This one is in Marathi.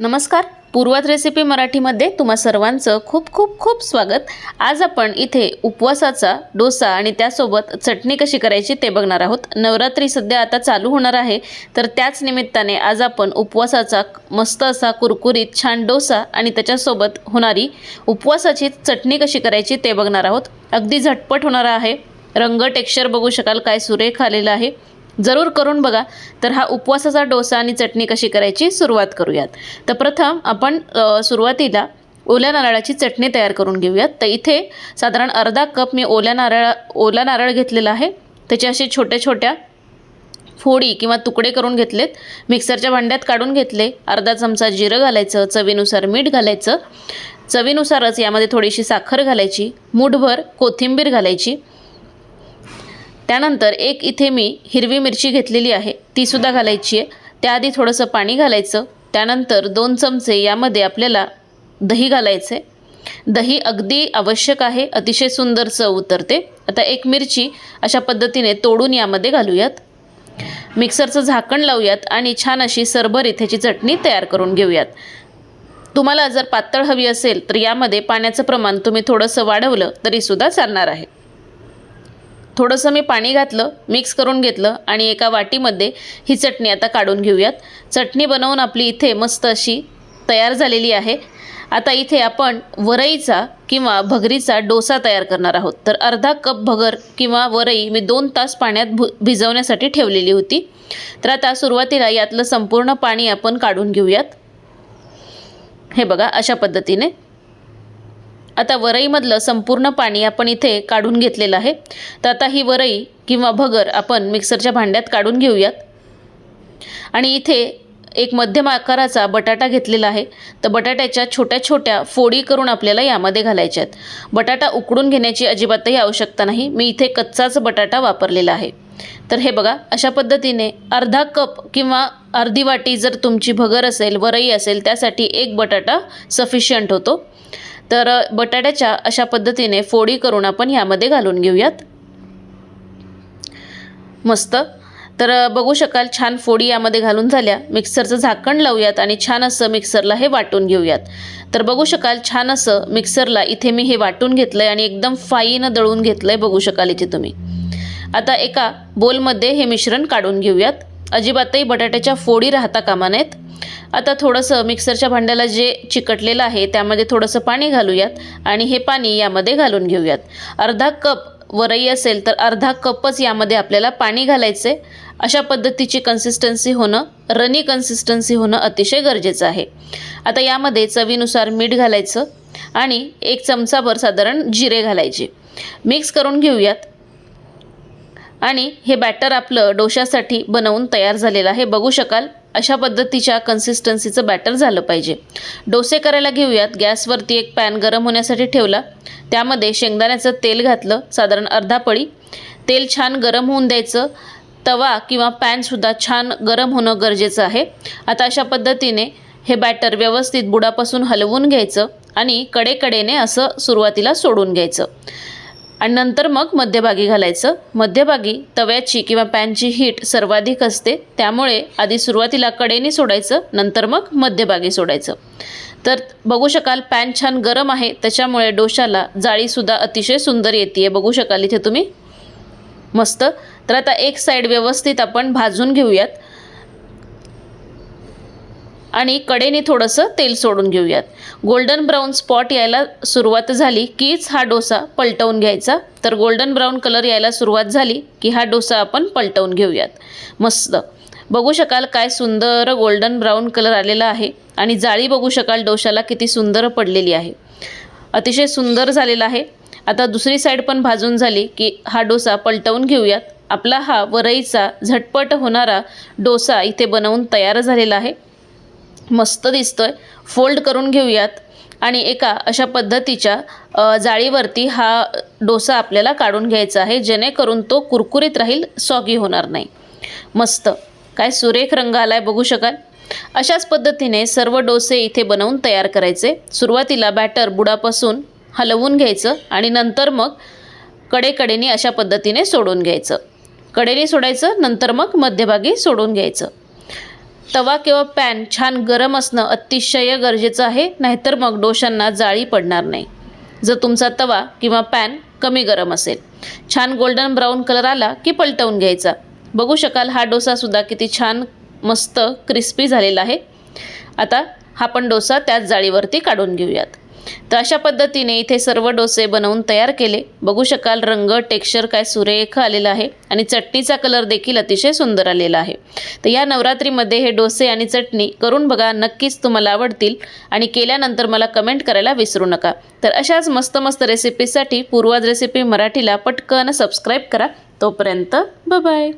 नमस्कार. पूर्वात रेसिपी मराठीमध्ये तुम्हा सर्वांचं खूप खूप खूप स्वागत. आज आपण इथे उपवासाचा डोसा आणि त्यासोबत चटणी कशी करायची ते बघणार आहोत. नवरात्री सध्या आता चालू होणार आहे. तर त्याच निमित्ताने आज आपण उपवासाचा मस्त असा कुरकुरीत छान डोसा आणि त्याच्यासोबत होणारी उपवासाची चटणी कशी करायची ते बघणार आहोत. अगदी झटपट होणार आहे. रंग टेक्स्चर बघू शकाल काय सुरेख आलेलं आहे. जरूर करून बघा. तर हा उपवासाचा डोसा आणि चटणी कशी करायची सुरुवात करूयात. तर प्रथम आपण सुरुवातीला ओल्या नारळाची चटणी तयार करून घेऊयात. तर इथे साधारण अर्धा कप मी ओल्या नारळ ओला नारळ घेतलेला आहे. त्याचे असे छोट्या छोट्या फोडी किंवा तुकडे करून घेतलेत. मिक्सरच्या भांड्यात काढून घेतले. अर्धा चमचा जिरं घालायचं चवीनुसार मीठ घालायचं. चवीनुसारच यामध्ये थोडीशी साखर घालायची. मूठभर कोथिंबीर घालायची. त्यानंतर एक इथे मी हिरवी मिरची घेतलेली आहे तीसुद्धा घालायची आहे. त्याआधी थोडंसं पाणी घालायचं. त्यानंतर दोन चमचे यामध्ये आपल्याला दही घालायचं आहे. दही अगदी आवश्यक आहे अतिशय सुंदर चव उतरते. आता एक मिरची अशा पद्धतीने तोडून यामध्ये घालूयात. मिक्सरचं झाकण लावूयात आणि छान अशी सरभर इथेची चटणी तयार करून घेऊयात. तुम्हाला जर पातळ हवी असेल तर यामध्ये पाण्याचं प्रमाण तुम्ही थोडंसं वाढवलं तरीसुद्धा चालणार आहे. थोडंसं मी पाणी घातलं मिक्स करून घेतलं आणि एका वाटीमध्ये ही चटणी आता काढून घेऊयात. चटणी बनवून आपली इथे मस्त अशी तयार झालेली आहे. आता इथे आपण वरईचा किंवा भगरीचा डोसा तयार करणार आहोत. तर अर्धा कप भगर किंवा वरई मी दोन तास पाण्यात भु भिजवण्यासाठी ठेवलेली होती. तर आता सुरुवातीला यातलं संपूर्ण पाणी आपण काढून घेऊयात. हे बघा अशा पद्धतीने. आता वरईमधलं संपूर्ण पाणी आपण इथे काढून घेतलेलं आहे. तर आता ही वरई किंवा भगर आपण मिक्सरच्या भांड्यात काढून घेऊयात. आणि इथे एक मध्यम आकाराचा बटाटा घेतलेला आहे. तर बटाट्याच्या छोट्या छोट्या फोडी करून आपल्याला यामध्ये घालायच्या आहेत. बटाटा उकडून घेण्याची अजिबातही आवश्यकता नाही. मी इथे कच्चाच बटाटा वापरलेला आहे. तर हे बघा अशा पद्धतीने अर्धा कप किंवा अर्धी वाटी जर तुमची भगर असेल वरई असेल त्यासाठी एक बटाटा सफिशियंट होतो. तर बटाट्याच्या अशा पद्धतीने फोडी करून आपण ह्यामध्ये घालून घेऊयात. मस्त. तर बघू शकाल छान फोडी यामध्ये घालून झाल्या. मिक्सरचं झाकण लावूयात आणि छान असं मिक्सरला हे वाटून घेऊयात. तर बघू शकाल छान असं मिक्सरला इथे मी हे वाटून घेतलं आहे आणि एकदम फाईन दळून घेतलं आहे बघू शकाल इथे तुम्ही. आता एका बोलमध्ये हे मिश्रण काढून घेऊयात. अजिबातही बटाट्याच्या फोडी राहता कामा नयेत. आता थोडंसं मिक्सरच्या भांड्याला जे चिकटलेलं आहे त्यामध्ये थोडंसं पाणी घालूयात आणि हे पाणी यामध्ये घालून घेऊयात. अर्धा कप वरई असेल तर अर्धा कपच यामध्ये आपल्याला पाणी घालायचं अशा पद्धतीची कन्सिस्टन्सी होणं रनी कन्सिस्टन्सी होणं अतिशय गरजेचं आहे. आता यामध्ये चवीनुसार मीठ घालायचं आणि एक चमचाभर साधारण जिरे घालायचे. मिक्स करून घेऊयात. आणि हे बॅटर आपलं डोशासाठी बनवून तयार झालेलं आहे. बघू शकाल अशा पद्धतीच्या कन्सिस्टन्सीचं बॅटर झालं पाहिजे. डोसे करायला घेऊयात. गॅसवरती एक पॅन गरम होण्यासाठी ठेवला. त्यामध्ये शेंगदाण्याचं तेल घातलं. साधारण अर्धा पळी. तेल छान गरम होऊन द्यायचं. तवा किंवा पॅनसुद्धा छान गरम होणं गरजेचं आहे. आता अशा पद्धतीने हे बॅटर व्यवस्थित बुडापासून हलवून घ्यायचं आणि कडेकडेने असं सुरुवातीला सोडून घ्यायचं. आणि नंतर मग मध्यभागी घालायचं. मध्यभागी तव्याची किंवा पॅनची हीट सर्वाधिक असते त्यामुळे आधी सुरुवातीला कडेने सोडायचं नंतर मग मध्यभागी सोडायचं. तर बघू शकाल पॅन छान गरम आहे त्याच्यामुळे डोशाला जाळीसुद्धा अतिशय सुंदर येते बघू शकाल इथे तुम्ही. मस्त. तर आता एक साईड व्यवस्थित आपण भाजून घेऊयात. आणि कडेने थोडंसं तेल सोडून घेऊयात. गोल्डन ब्राऊन स्पॉट यायला सुरुवात झाली कीच हा डोसा पलटवून घ्यायचा? तर गोल्डन ब्राऊन कलर यायला सुरुवात झाली की हा डोसा आपण पलटवून घेऊयात. मस्त. बघू शकाल काय सुंदर गोल्डन ब्राऊन कलर आलेला आहे आणि जाळी बघू शकाल डोशाला किती सुंदर पडलेली आहे. अतिशय सुंदर झालेला आहे. आता दुसरी साईड पण भाजून झाली की हा डोसा पलटवून घेऊयात. आपला हा वरईचा झटपट होणारा डोसा इथे बनवून तयार झालेला आहे. मस्त दिसतोय. फोल्ड करून घेऊयात. आणि एका अशा पद्धतीच्या जाळीवरती हा डोसा आपल्याला काढून घ्यायचा आहे. जेणेकरून तो कुरकुरीत राहील सॉगी होणार नाही. मस्त. काय सुरेख रंग आलाय बघू शकाल. अशाच पद्धतीने सर्व डोसे इथे बनवून तयार करायचे. सुरुवातीला बॅटर बुडापासून हलवून घ्यायचं आणि नंतर मग कडेकडेने अशा पद्धतीने सोडून घ्यायचं. कडेने सोडायचं नंतर मग मध्यभागी सोडून घ्यायचं. तवा किंवा पॅन छान गरम असणं अतिशय गरजेचं आहे नाहीतर मग डोशांना जाळी पडणार नाही. जर तुमचा तवा किंवा पॅन कमी गरम असेल. छान गोल्डन ब्राऊन कलर आला की पलटवून घ्यायचा. बघू शकाल हा डोसासुद्धा किती छान मस्त क्रिस्पी झालेला आहे. आता हा पण डोसा त्याच जाळीवरती काढून घेऊयात. तर अशा पद्धतीने इथे सर्व डोसे बनवून तयार केले. बघू शकाल रंग टेक्स्चर काय सुरेख आलेला आहे आणि चटणीचा कलर देखील अतिशय सुंदर आलेला आहे. तर या नवरात्रीमध्ये हे डोसे आणि चटणी करून बघा नक्कीच तुम्हाला आवडतील. आणि केल्यानंतर मला कमेंट करायला विसरू नका. तर अशाच मस्त मस्त रेसिपीसाठी पूर्वाज रेसिपी मराठीला पटकन सबस्क्राईब करा. तोपर्यंत बाय